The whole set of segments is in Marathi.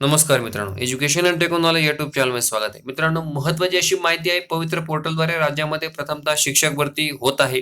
नमस्कार मित्रांनो. एज्युकेशन अँड टेक्नॉलॉजी युट्यूब चॅनलमध्ये स्वागत आहे. मित्रांनो महत्वाची अशी माहिती आहे पवित्र पोर्टलद्वारे राज्यामध्ये प्रथमतः शिक्षक भरती होत आहे.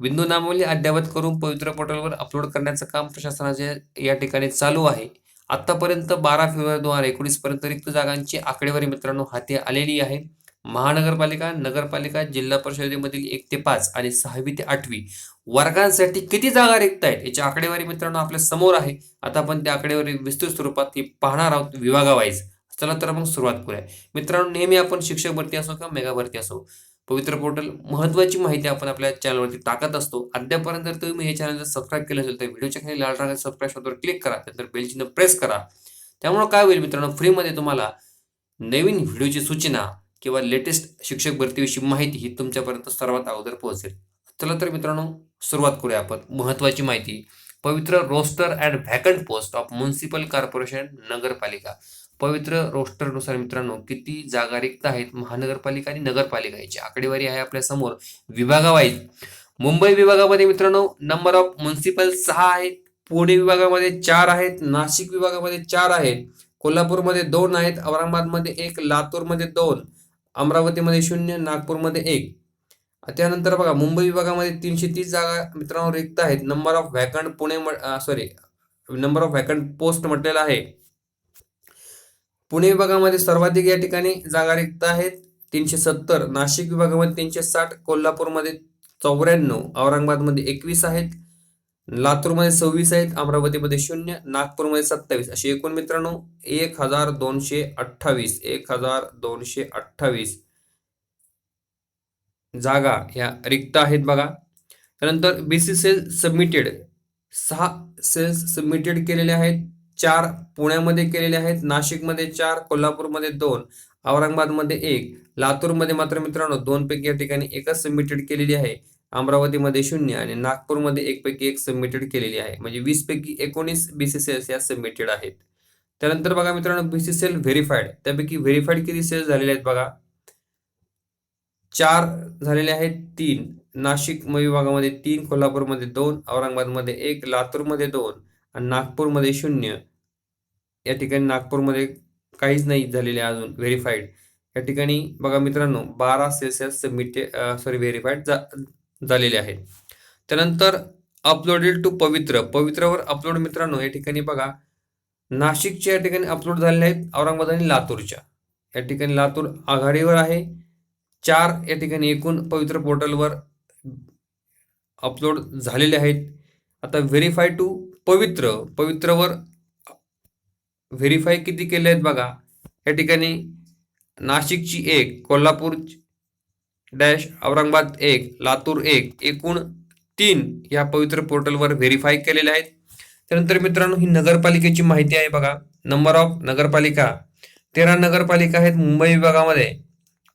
बिंदू नामावली अद्ययावत करून पवित्र पोर्टलवर अपलोड करण्याचं काम प्रशासनाचे या ठिकाणी चालू आहे. आतापर्यंत बारा फेब्रुवारी दोन हजार एकोणीस पर्यंत रिक्त जागांची आकडेवारी मित्रांनो हाती आलेली आहे. महानगरपालिका नगरपालिका जिल्हा परिषदेमधील एक ते पाच आणि सहावी ते आठवी वर्गांसाठी किती जागा रिक्त आहेत याची आकडेवारी मित्रांनो आपल्यासमोर आहे. आता आपण त्या आकडेवारी विस्तृत स्वरूपात ती पाहणार आहोत विभागावाईज. चला तर मग सुरुवात करूया. मित्रांनो नेहमी आपण शिक्षक भरती असो किंवा मेगा भरती असो पवित्र पोर्टल महत्वाची माहिती आपण आपल्या चॅनलवरती टाकत असतो. अद्यापर्यंत जर तुम्ही हे चॅनल जर सबस्क्राईब केलं असेल तर व्हिडिओच्या खाली लाल रंगाच्या सबस्क्राईब बटनावर क्लिक करा त्यानंतर बेल प्रेस करा. त्यामुळे काय होईल मित्रांनो फ्रीमध्ये तुम्हाला नवीन व्हिडिओची सूचना किंवा लेटेस्ट शिक्षक भरतीविषयी माहिती ही तुमच्यापर्यंत सर्वात अगोदर पोहोचेल. चला तर मित्रांनो सुरुवात करूया आपण. महत्वाची माहिती. Pavitra roster and vacant post of municipal corporation नगरपालिका. पवित्र रोस्टरनुसार मित्रांनो किती जागा रिक्त आहेत महानगरपालिका आणि नगरपालिका याची? आकडेवारी आहे आपल्यासमोर. विभागावाईज. मुंबई विभागामध्ये मित्रांनो नंबर ऑफ म्युन्सिपल सहा आहेत. पुणे विभागामध्ये चार आहेत. नाशिक विभागामध्ये चार आहेत. कोल्हापूरमध्ये दोन आहेत. औरंगाबादमध्ये एक. लातूरमध्ये दोन. अमरावतीमध्ये शून्य नागपूरमध्ये एक. त्यानंतर बघा मुंबई विभागामध्ये तीनशे तीस जागा मित्रांनो रिक्त आहेत. Number of vacant Pune sorry number of vacant post म्हटलेला आहे. पुणे विभागामध्ये सर्वाधिक या ठिकाणी जागा रिक्त आहेत. तीनशे सत्तर. नाशिक विभागामध्ये तीनशे साठ. कोल्हापूरमध्ये चौऱ्याण्णव. औरंगाबादमध्ये एकवीस आहेत. लातूरमध्ये सव्वीस आहेत अमरावतीमध्ये शून्य नागपूरमध्ये सत्तावीस. असे एकूण मित्रांनो एक हजार दोनशे अठ्ठावीस एक हजार दोनशे अठ्ठावीस जागा ह्या रिक्त आहेत बघा. त्यानंतर बी सी सेल सबमिटेड सहा सेल्स सबमिटेड केलेले आहेत चार पुण्यामध्ये केलेले आहेत नाशिकमध्ये चार कोल्हापूरमध्ये दोन औरंगाबादमध्ये एक लातूरमध्ये मात्र मित्रांनो दोन पैकी या ठिकाणी एकच सबमिटेड केलेली आहे. अमरावतीमध्ये शून्य आणि नागपूरमध्ये एक पैकी एक सबमिटेड केलेली आहे. म्हणजे वीस पैकी एकोणीस बी सी सेल्स या सबमिटेड आहेत. त्यानंतर बघा मित्रांनो बी सी सेल व्हेरीफाईड त्यापैकी व्हेरीफाईड किती सेल्स झालेले आहेत बघा? चार झालेले आहेत तीन. नाशिक विभागामध्ये तीन कोल्हापूरमध्ये दोन औरंगाबादमध्ये एक लातूरमध्ये दोन आणि नागपूरमध्ये शून्य. या ठिकाणी नागपूरमध्ये काहीच नाही झालेले अजून व्हेरीफाईड या ठिकाणी बघा मित्रांनो बारा सेल्सिअस सबमिटे सॉरी व्हेरीफाईड जा झालेले आहेत त्यानंतर अपलोडेड टू पवित्र. पवित्रवर अपलोड मित्रांनो या ठिकाणी बघा नाशिकच्या या ठिकाणी अपलोड झालेले आहेत औरंगाबाद आणि लातूरच्या. या ठिकाणी लातूर आघाडीवर आहे. चार या ठिकाणी एकूण पवित्र पोर्टलवर अपलोड झालेले आहेत. आता व्हेरीफाय टू पवित्र. पवित्रवर व्हेरीफाय किती केले आहेत बघा. या ठिकाणी नाशिकची एक कोल्हापूर डॅश औरंगाबाद एक लातूर एक एकूण तीन या पवित्र पोर्टलवर व्हेरीफाय केलेले आहेत. त्यानंतर मित्रांनो ही नगरपालिकेची माहिती आहे बघा. नंबर ऑफ नगरपालिका. तेरा नगरपालिका आहेत मुंबई विभागामध्ये.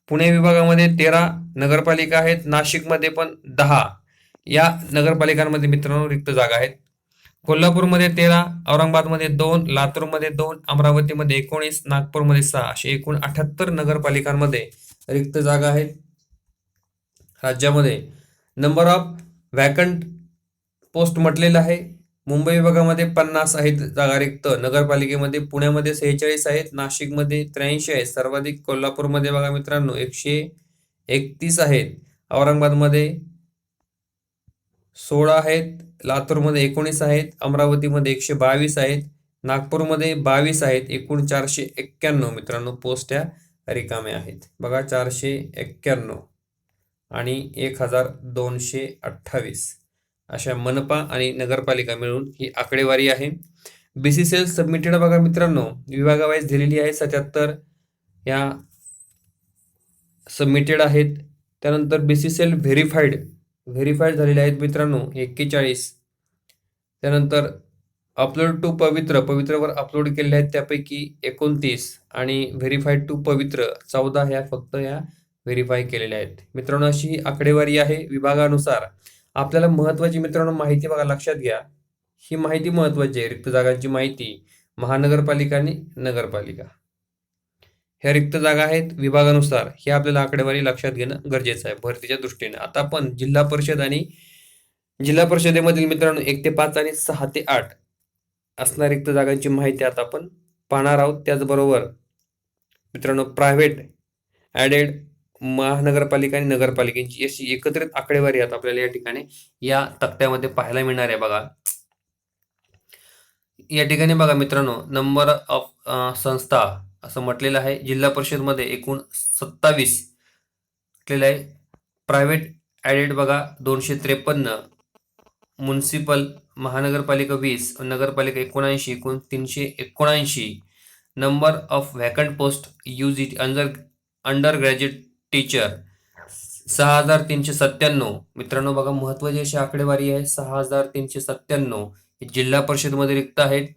पुणे विभागामध्ये तेरा नगरपालिका आहेत. नाशिकमध्ये पण दहा. या नगरपालिकांमध्ये मित्रांनो रिक्त जागा आहेत. कोल्हापूरमध्ये तेरा औरंगाबादमध्ये दोन लातूरमध्ये दोन अमरावतीमध्ये एकोणीस नागपूरमध्ये सहा असे एकूण अठ्याहत्तर नगरपालिकांमध्ये रिक्त जागा आहेत. राज्यामध्ये. नंबर ऑफ व्हॅकंट पोस्ट म्हटलेलं आहे. मुंबई विभागामध्ये पन्नास आहेत जागा रिक्त नगरपालिकेमध्ये पुण्यामध्ये सेहेचाळीस आहेत. नाशिकमध्ये त्र्याऐंशी आहेत. सर्वाधिक कोल्हापूरमध्ये बघा मित्रांनो एकशे एकतीस आहेत. औरंगाबादमध्ये सोळा आहेत. लातूरमध्ये एकोणीस आहेत. अमरावतीमध्ये एकशे बावीस आहेत. नागपूरमध्ये बावीस आहेत. एकूण चारशे एक्क्याण्णव मित्रांनो पोस्ट या रिकाम्या आहेत. बघा चारशे एक्क्याण्णव. आणि एक हजार दोनशे अठ्ठावीस. अशा मनपा आणि नगरपालिका मिळून ही आकडेवारी आहे. B C C L submitted बघा मित्रांनो. विभागावाईज दिलेली आहे सत्याहत्तर. या सबमिटेड आहेत. त्यानंतर B C C L verified verified झालेले आहेत मित्रांनो. एक्केचाळीस. त्यानंतर अपलोड टू पवित्र. पवित्रवर अपलोड केलेले आहेत त्यापैकी एकोणतीस. आणि व्हेरीफाईड टू पवित्र. चौदा ह्या फक्त या व्हेरीफाय केलेल्या आहेत. मित्रांनो अशी ही आकडेवारी आहे विभागानुसार. आपल्याला महत्वाची मित्रांनो माहिती बघा लक्षात घ्या. ही माहिती महत्वाची आहे. रिक्त जागांची माहिती महानगरपालिका आणि नगरपालिका. ह्या रिक्त जागा आहेत विभागानुसार. हे आपल्याला आकडेवारी लक्षात घेणं गरजेचं आहे. भरतीच्या दृष्टीने. आता आपण जिल्हा परिषद आणि जिल्हा परिषदेमधील मित्रांनो एक ते पाच आणि सहा ते आठ असणाऱ्या रिक्त जागांची माहिती आता आपण पाहणार आहोत. त्याचबरोबर मित्रांनो प्रायव्हेट ॲडेड महानगरपालिका आणि नगरपालिकेची अशी एकत्रित आकडेवारी आहेत आपल्याला या ठिकाणी या तक्त्यामध्ये पाहायला मिळणार आहे बघा. या ठिकाणी बघा मित्रांनो नंबर ऑफ संस्था असं म्हटलेलं आहे. जिल्हा परिषदमध्ये एकूण सत्तावीस म्हटलेलं आहे. प्रायव्हेट ॲडेड बघा दोनशे त्रेपन्न. म्युन्सिपल महानगरपालिका वीस नगरपालिका एकोणऐंशी एकूण तीनशे एकोणऐंशी. Number of vacant post use it under under graduate teacher सहा हजार तीनशे सत्त्याण्णव. मित्रांनो बघा महत्वाची अशी आकडेवारी आहे. सहा हजार तीनशे सत्त्याण्णव. जिल्हा परिषदमध्ये रिक्त आहेत.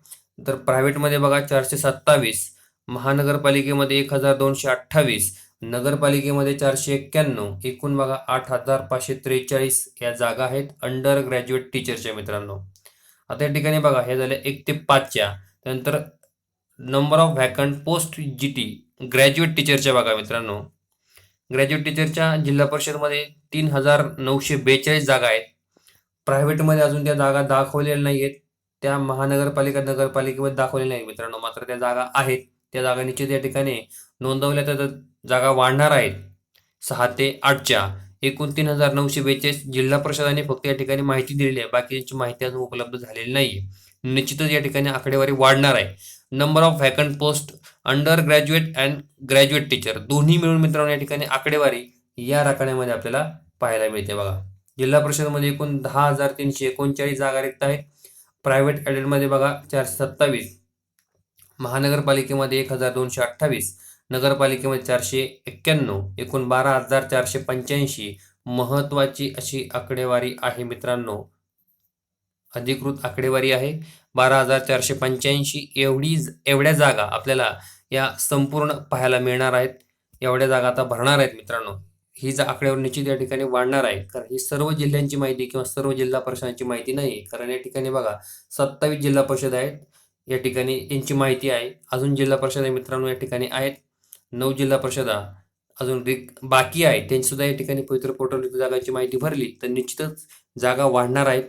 तर प्रायव्हेटमध्ये बघा चारशे सत्तावीस. महानगरपालिकेमध्ये एक हजार दोनशे अठ्ठावीस. नगरपालिकेमध्ये चारशे एक्क्याण्णव. एकूण बघा आठ हजार पाचशे त्रेचाळीस या जागा आहेत. अंडर ग्रॅज्युएट टीचरच्या मित्रांनो. आता या ठिकाणी बघा हे झाले एक ते पाचच्या. त्यानंतर number of vacant post G T graduate टीचरच्या बघा मित्रांनो. ग्रॅज्युएट टीचरच्या जिल्हा परिषदमध्ये तीन हजार नऊशे बेचाळीस जागा आहेत. प्रायव्हेटमध्ये अजून त्या जागा दाखवलेल्या नाही आहेत त्या महानगरपालिका नगरपालिकेमध्ये दाखवलेल्या नाही मित्रांनो मात्र त्या जागा आहेत. त्या जागा निश्चित या ठिकाणी नोंदवल्या तर जागा वाढणार आहेत. सहा ते आठच्या एकूण तीन हजार नऊशे बेचाळीस जिल्हा परिषदाने फक्त या ठिकाणी माहिती दिलेली आहे. बाकीची माहिती अजून उपलब्ध झालेली नाही निश्चितच या ठिकाणी आकडेवारी वाढणार आहे. Number of vacant post under graduate and graduate teacher दोन्ही मिळून मित्रांनो या ठिकाणी आकडेवारी या राखण्यामध्ये आपल्याला पाहायला मिळते बघा. जिल्हा परिषदमध्ये एकूण दहा हजार तीनशे एकोणचाळीस जागा रिक्त आहेत. प्रायव्हेट ॲडेडमध्ये बघा चारशे सत्तावीस. महानगरपालिकेमध्ये एक हजार दोनशे अठ्ठावीस. नगरपालिकेमध्ये चारशे एक्क्याण्णव. एकूण बारा हजार चारशे पंच्याऐंशी. महत्त्वाची अशी आकडेवारी आहे मित्रांनो. अधिकृत आकडेवारी आहे. बारा हजार चारशे पंच्याऐंशी एवढी एवढ्या जागा आपल्याला या संपूर्ण पाहायला मिळणार आहेत. एवढ्या जागा आता भरणार आहेत मित्रांनो. ही जा आकडेवारी निश्चित या ठिकाणी वाढणार आहे कारण ही सर्व जिल्ह्यांची माहिती किंवा सर्व जिल्हा परिषदांची माहिती नाही आहे. कारण या ठिकाणी बघा सत्तावीस जिल्हा परिषद आहेत. या ठिकाणी यांची माहिती आहे. अजून जिल्हा परिषद मित्रांनो या ठिकाणी आहेत. नऊ जिल्हा परिषदा अजून रिक बाकी आहेत. त्यांची सुद्धा या ठिकाणी पवित्र पोर्टल जागांची माहिती भरली. तर निश्चितच जागा वाढणार आहेत.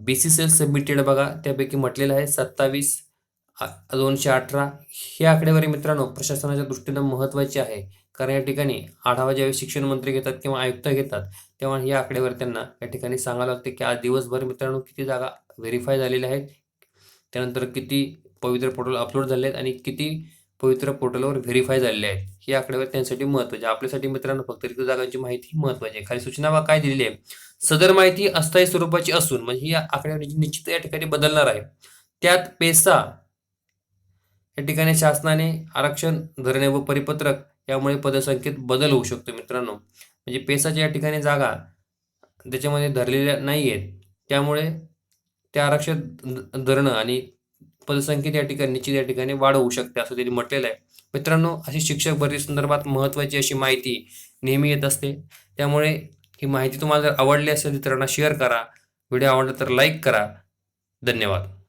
बी सी सेल सबमिटेड बघा त्यापैकी म्हटलेलं आहे सत्तावीस दोनशे अठरा. ही आकडेवारी मित्रांनो प्रशासनाच्या दृष्टीनं महत्त्वाची आहे. कारण या ठिकाणी आढावा ज्यावेळी शिक्षण मंत्री घेतात किंवा आयुक्त घेतात तेव्हा ही आकडेवारी त्यांना या ठिकाणी सांगायला लागते की आज दिवसभर मित्रांनो किती जागा व्हेरीफाय झालेल्या आहेत त्यानंतर किती पवित्र पोर्टल अपलोड झाले आहेत आणि किती पवित्र पोर्टलवर व्हेरीफाय झालेले आहेत. ही आकडेवारी त्यांसाठी महत्त्वाची आपल्यासाठी मित्रांनो फक्त रिक्त जागांची माहिती महत्त्वाची आहे. खाली सूचना बा काय दिलेली आहे? सदर माहिती अस्थायी स्वरूपाची असून म्हणजे ही आकडेवारी निश्चित या ठिकाणी बदलणार आहे. त्यात पेसा या ठिकाणी शासनाने आरक्षण धरणे व परिपत्रक यामुळे पदसंख्येत बदल होऊ शकतो मित्रांनो. म्हणजे पेसाच्या या ठिकाणी जागा त्याच्यामध्ये धरलेल्या नाही आहेत त्यामुळे त्या आरक्षण धरणं आणि पदसंख्येत या ठिकाणी निश्चित या ठिकाणी वाढ होऊ शकते असं त्यांनी म्हटलेलं आहे. मित्रांनो अशी शिक्षक भरती संदर्भात महत्त्वाची अशी माहिती नेहमी येत असते. त्यामुळे ही माहिती तुम्हाला जर आवडली असेल तर शेअर करा. व्हिडिओ आवडला तर लाईक करा. धन्यवाद.